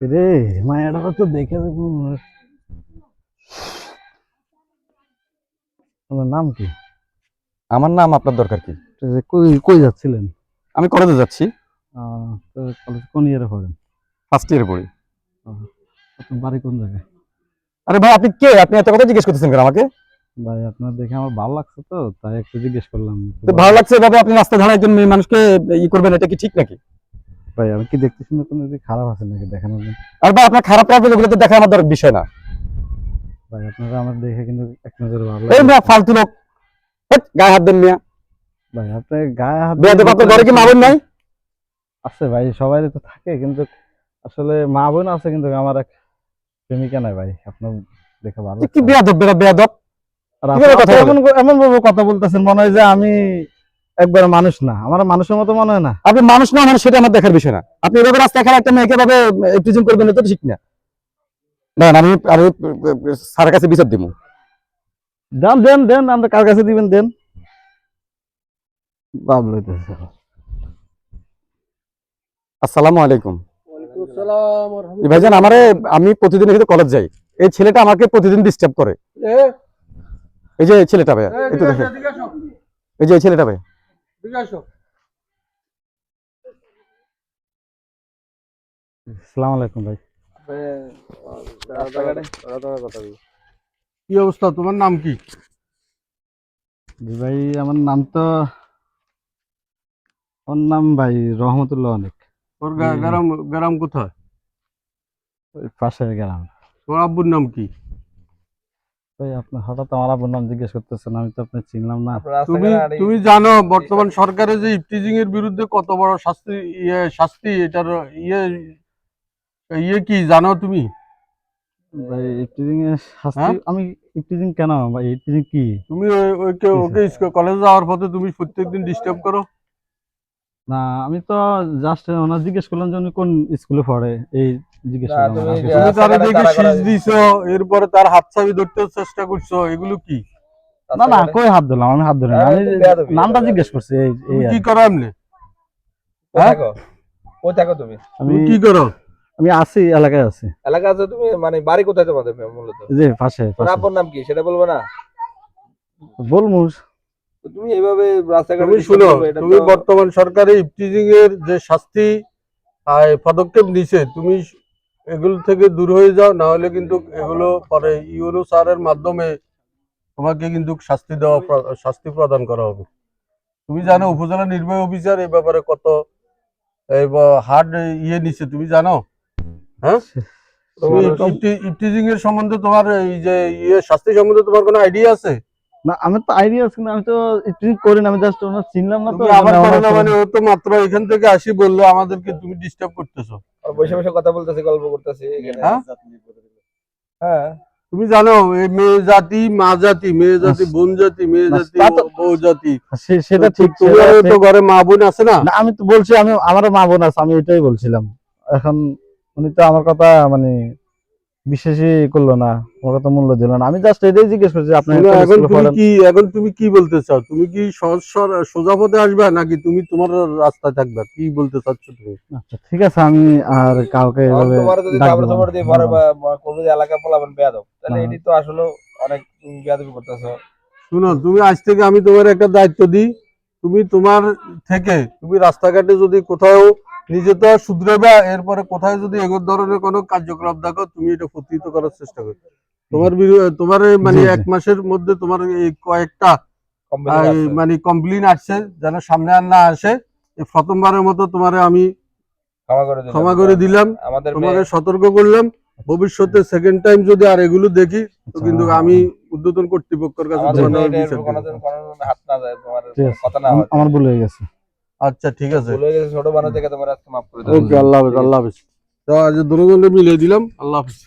রে মায়াটা তো দেখে দেখুন আপনার নাম কি? আমার নাম আপনার দরকার কি? কই কই যাচ্ছিলেন? আমি কলেজে যাচ্ছি। কলেজ কোন ইয়ারে পড়েন? ফার্স্ট ইয়ারে পড়ি। আপনার বাড়ি কোন জায়গায়? আরে ভাই আপনি কে? আপনি এত কথা জিজ্ঞেস করতেছেন কেন আমাকে? ভাই আপনার দেখে আমার ভালো লাগছে তো তাই একটু জিজ্ঞেস করলাম। তো ভালো লাগছে এভাবে আপনি রাস্তা ধারা একজন মেয়ে মানুষকে ই করবেন এটা কি ঠিক নাকি? ভাই আমি কি দেখতে শুনে কোনো দিক খারাপ আছে নাকি দেখানোর জন্য? আর ভাই আপনার খারাপ লাগবে ওগুলো তো দেখা আমার দরকার বিষয় না। ভাই আপনারা আমার দেখে কিন্তু এক নজরে ভালো এই মিয়া ফালতু লোক। গায়ে হাত দেন মিয়া। ভাই আপনার গায়ে হাত আপনার ঘরে কি মা বোন নাই? আছে ভাই সবাই তো থাকে কিন্তু আসলে মা বোন আছে কিন্তু আমার এক প্রেমিকা নাই ভাই আপনার দেখে ভালো কি। বেয়াদব বেড়া বেয়াদব আর আপনি এমন এমন ভাবে কথা বলতেছেন মনে হয় যে আমি একবার মানুষ না। আমার মানুষের মতো মনে হয় না। আপনি মানুষ না মানুষ সেটা আমার দেখার বিষয় না। আপনি এভাবে রাস্তায় খারাপ একটা মেয়েকে এভাবে প্রেজেন্ট করবেন এটা তো ঠিক না। না আমি আমি স্যারের কাছে বিচার দিব। দেন দেন দেন আমরা কার কাছে দিবেন দেন। আসসালামু আলাইকুম। ভাইজান আমারে আমি প্রতিদিন এখানে কলেজ যাই। এই ছেলেটা আমাকে প্রতিদিন ডিস্টার্ব করে। এই যে ছেলেটা ভাইয়া এই তো দেখেন। এই যে ছেলেটা ভাই আসসালামু আলাইকুম ভাই। কি অবস্থা? তোমার নাম কি? ভাই আমার নাম তো ওর নাম ভাই রহমতুল্লাহ অনেক। হুম। গ্রাম গ্রাম কোথায়? ওই পাশের গেলাম তোর আব্বুর নাম কি? ভাই আপনি হঠাৎ আমার আব্বুর নাম জিজ্ঞেস করতেছেন আমি তো আপনি চিনলাম না। তুমি তুমি জানো বর্তমান সরকারের যে ইফটিজিং এর বিরুদ্ধে কত বড় শাস্তি ইয়ে শাস্তি এটার ইয়ে ইয়ে কি জানো তুমি? ভাই ইফটিজিং এর শাস্তি হ্যাঁ? আমি ইফটিজিং কেন? ভাই ইফটিজিং কি? তুমি ওই- ওকে কলেজ যাওয়ার পথে তুমি প্রত্যেকদিন ডিস্টার্ব করো। না আমি তো জাস্ট ওনার জিজ্ঞেস করলাম যে উনি কোন স্কুলে পড়ে? এই জিজ্ঞেস করলাম দিছো এরপরে তার হাত চাবি ধরতে চেষ্টা করছ এগুলো কি? না না কই হাত দিলাম আমি হাত ধরি আমি নামটা জিজ্ঞেস করছি এই কি করো থাকো? কোথায় তুমি? আমি কি করো? আমি আছি এলাকায় আছি। এলাকা আছে তুমি? মানে বাড়ি কোথায় তোমাদের মূলত? যে পাশে তোর নাম কি? সেটা বলব না? বলমু। তো তুমি এইভাবে রাস্তাঘাটে তুমি শুনো তুমি বর্তমান সরকারে ইফটিজিং এর যে শাস্তি পদক্ষেপ নিছে তুমি এগুলো থেকে দূর হয়ে যাও না হলে কিন্তু এগুলো পরে ইউনো স্যারের মাধ্যমে তোমাকে কিন্তু শাস্তি দেওয়া শাস্তি প্রদান করা হবে। তুমি জানো উপজেলা নির্বাহী অফিসার এই ব্যাপারে কত হার্ড ইয়ে নিছে তুমি জানো? হ্যাঁ? তুমি ইফটিজিং এর সম্বন্ধে তোমার এই যে ইয়ে শাস্তি সম্বন্ধে তোমার কোনো আইডিয়া আছে? না আমি তো আইডিয়া আছে কিন্তু আমি তো করি না আমি জাস্ট ওনার চিনলাম না তো আবার ওনার করো না মানে ও তো মাত্র এখান থেকে আসি বলল আমাদেরকে তুমি ডিস্টার্ব করতেছো। আর বসে বসে কথা বলতেছি গল্প করতেছি এখানে। হ্যাঁ? হ্যাঁ। তুমি জানো মেয়ে জাতি মা জাতি মেয়ে জাতি বোন জাতি মেয়ে জাতি বউ জাতি। সেটা ঠিক তোমার তো ঘরে মা বোন আছে না? না আমি তো বলছি আমি আমারও মা বোন আছে আমি এটাই বলছিলাম। এখন উনি তো আমার কথা মানে বিশেষই করল না আমার কথা মূল্য দিল না। আমি জাস্ট এটাই জিজ্ঞেস করছি আপনি এখন তুমি কি এখন তুমি কি বলতে চাও? তুমি কি সহজ সর- সোজা পথে আসবে নাকি তুমি তোমার রাস্তায় থাকবে? কি বলতে চাচ্ছ তুমি? আচ্ছা ঠিক আছে আমি আর কাউকে এভাবে তোমার কাপড় দিয়ে পরে বা- বা করবে এলাকা পোলাবেন বেয়াদব তাহলে হ্যাঁ। এটি তো আসলে অনেক বেয়াদবি করতেছো। শুনো তুমি আজ থেকে আমি তোমার একটা দায়িত্ব দিই। তুমি তোমার থেকে তুমি রাস্তাঘাটে যদি কোথাও নিজে তো শুধরাবে এরপরে কোথায় যদি এগোর ধরনের কোনো কার্যকলাপ দেখো তুমি এটা প্রতিহিত করার চেষ্টা করবে। তোমার তোমার মানে। এক মাসের মধ্যে তোমার এই কয়েকটা মানে কমপ্লেন আসছে যেন সামনে আর না আসে এই প্রথমবারের মতো তোমারে আমি ক্ষমা করে দিলাম। ক্ষমা করে দিলাম তোমাকে সতর্ক করলাম। ভবিষ্যতে সেকেন্ড টাইম যদি আর এগুলো দেখি তো আচ্ছা, কিন্তু আমি উদ্বোধন কর্তৃপক্ষের কাছে হয়। আমার ভুল হয়ে গেছে। আচ্ছা ঠিক আছে। ভুলে গেছে ছোট থেকে তোমার আজকে মাফ করে দিলাম ওকে আল্লাহ হাফেজ আল্লাহ হাফেজ। তো আজ দুজনে মিলিয়ে দিলাম আল্লাহ হাফেজ।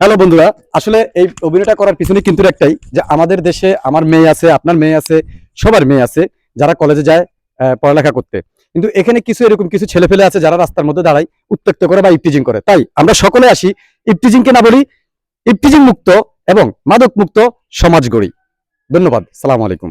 হ্যালো বন্ধুরা আসলে এই অভিনয়টা করার পিছনে কিন্তু একটাই যে আমাদের দেশে আমার মেয়ে আছে আপনার মেয়ে আছে সবার মেয়ে আছে যারা কলেজে যায় আহ, পড়ালেখা করতে। কিন্তু এখানে কিছু এরকম কিছু ছেলে ফেলে আছে যারা রাস্তার মধ্যে দাঁড়ায় উত্ত্যক্ত করে বা ইফটিজিং করে। তাই আমরা সকলে আসি ইফটিজিংকে না বলি ইফটিজিং মুক্ত এবং মাদক মুক্ত সমাজ গড়ি। ধন্যবাদ সালাম আলাইকুম।